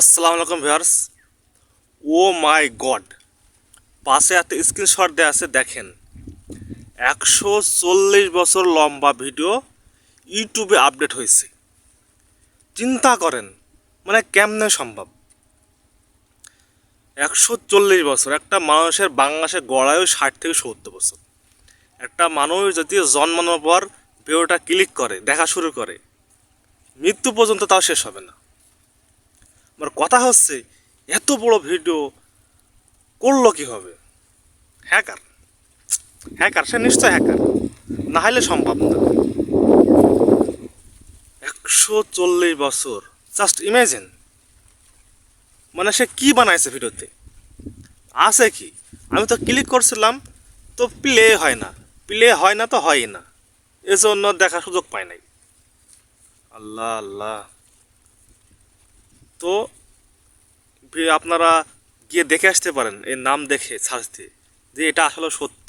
আসসালামু আলাইকুম ভিউয়ার্স। ও মাই গড। পাশে একটা স্ক্রিনশট দেওয়া আছে, দেখেন। একশো চল্লিশ বছর লম্বা ভিডিও ইউটিউবে আপডেট হয়েছে। চিন্তা করেন মানে কেমনে সম্ভব? একশো চল্লিশ বছর, একটা মানুষের বাংলাদেশের গড়ায়ও ষাট থেকে সত্তর বছর। একটা মানুষ যদি জন্মানোর পর ভিডিওটা ক্লিক করে, দেখা শুরু করে, মৃত্যু পর্যন্ত তাও শেষ হবে না। আমার কথা হচ্ছে, এত বড় ভিডিও করল কীভাবে? হ্যাকার হ্যাকার সে নিশ্চয় হ্যাকার না হলে সম্ভব না। একশো চল্লিশ বছর। জাস্ট ইমাজিন মানে সে কি বানাইছে ভিডিওতে? আছে কি? আমি তো ক্লিক করছিলাম, তো প্লে হয় না। প্লে হয় না তো হয় না। এজন্য দেখার সুযোগ পাই নাই। আল্লাহ আল্লাহ। তো আপনারা গিয়ে দেখে আসতে পারেন, এর নাম দেখে সার্চ দিয়ে, যে এটা আসলে সত্য।